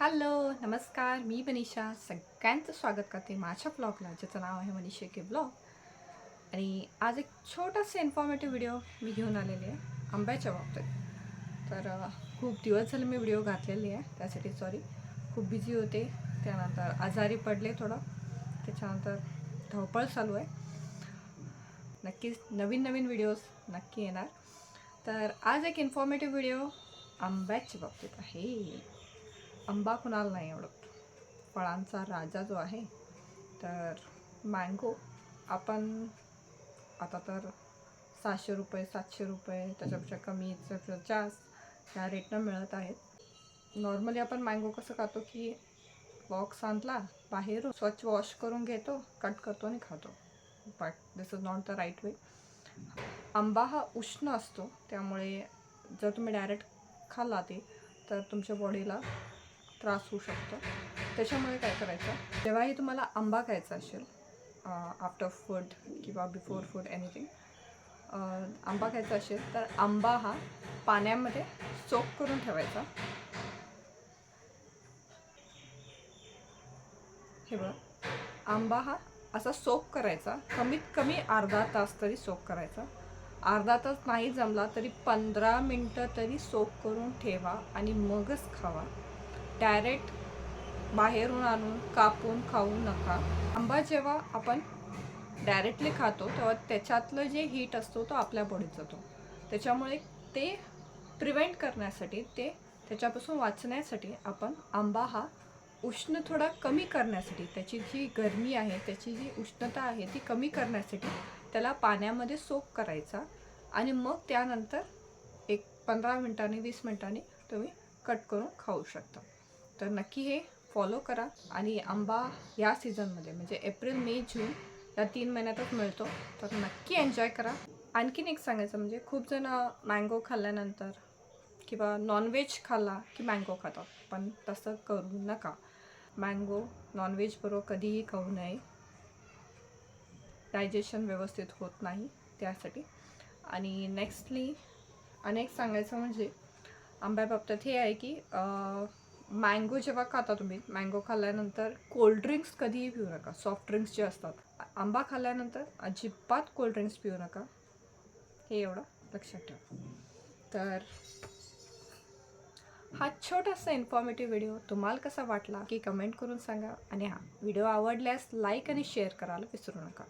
Hello नमस्कार मी मनीषा सगळ्यांचं स्वागत करते माझ्या ब्लॉगला ज्याचं नाव आहे मनीषा के ब्लॉग आणि आज एक छोटासा इन्फॉर्मेटिव्ह व्हिडिओ मी घेऊन आलेली आहे आंब्याच्या बाबतीत. तर खूप दिवस झाले मी व्हिडिओ घातलेली आहे त्यासाठी सॉरी खूप बिझी होते त्यानंतर आजारी पडले थोडं. त्याच्यानंतर धावपळ चालू आहे. नक्कीच नवीन नवीन व्हिडिओज नक्की येणार. तर आज एक इन्फॉर्मेटिव्ह व्हिडिओ आंब्याच्या बाबतीत आहे. आंबा कुणाला नाही आवडत फळांचा राजा जो आहे तर मँगो आपण आता तर सहाशे रुपये सातशे रुपये त्याच्यापेक्षा कमी त्याच्यापेक्षा जास्त ह्या रेटनं मिळत आहेत. नॉर्मली आपण मँगो कसं खातो की बॉक्स आणला बाहेरून स्वच्छ वॉश करून घेतो कट करतो आणि खातो. But this is not the right way आंबा हा उष्ण असतो त्यामुळे जर तुम्ही डायरेक्ट खाल्ला ते तर तुमच्या बॉडीला त्रास होऊ शकतो. त्याच्यामुळे काय करायचं? जेव्हाही तुम्हाला आंबा खायचा असेल आफ्टर फूड किंवा बिफोर फूड एनिथिंग आंबा खायचा असेल तर आंबा हा पाण्यामध्ये सोक करून ठेवायचा. हे बघ. आंबा हा असा सोक करायचा. कमीत कमी अर्धा तास तरी सोक करायचा. अर्धा तास नाही जमला तरी पंधरा मिनटं तरी सोक करून ठेवा आणि मगच खावा. डायरेक्ट बाहेरून आणून कापून खाऊ नका. आंबा जेव्हा आपण डायरेक्टली खातो तेव्हा त्याच्यातलं जे हीट असतो तो आपल्या बॉडीत जातो. त्याच्यामुळे ते प्रिव्हेंट करण्यासाठी ते त्याच्यापासून वाचण्यासाठी आपण आंबा हा उष्ण थोडा कमी करण्यासाठी त्याची जी गरमी आहे त्याची जी उष्णता आहे ती कमी करण्यासाठी त्याला पाण्यामध्ये सोक करायचा आणि मग त्यानंतर एक पंधरा मिनटांनी वीस मिनटांनी तुम्ही कट करून खाऊ शकता. तर नक्की हे फॉलो करा. आणि आंबा या सीझनमध्ये म्हणजे एप्रिल मे जून या तीन महिन्यातच मिळतो. तर नक्की एन्जॉय करा. आणखीन एक सांगायचं म्हणजे खूप जण मँगो खाल्ल्यानंतर किंवा नॉनव्हेज खाल्ला की मँगो खातात. पण तसं करू नका. मँगो नॉनव्हेज बरोबर कधीही खाऊ नये. डायजेशन व्यवस्थित होत नाही त्यासाठी. आणि नेक्स्टली अनेक सांगायचं म्हणजे आंब्याबाबतीत हे आहे की मँगो जेव्हा खाता तुम्ही मँगो खाल्ल्यानंतर कोल्ड्रिंक्स कधीही पिऊ नका. सॉफ्ट ड्रिंक्स जे असतात आंबा खाल्ल्यानंतर अजिबात कोल्ड्रिंक्स पिऊ नका. हे एवढं लक्षात ठेवा. तर हा छोटासा इन्फॉर्मेटिव्ह व्हिडिओ तुम्हाला कसा वाटला की कमेंट करून सांगा. आणि हा व्हिडिओ आवडल्यास लाईक आणि शेअर करायला विसरू नका.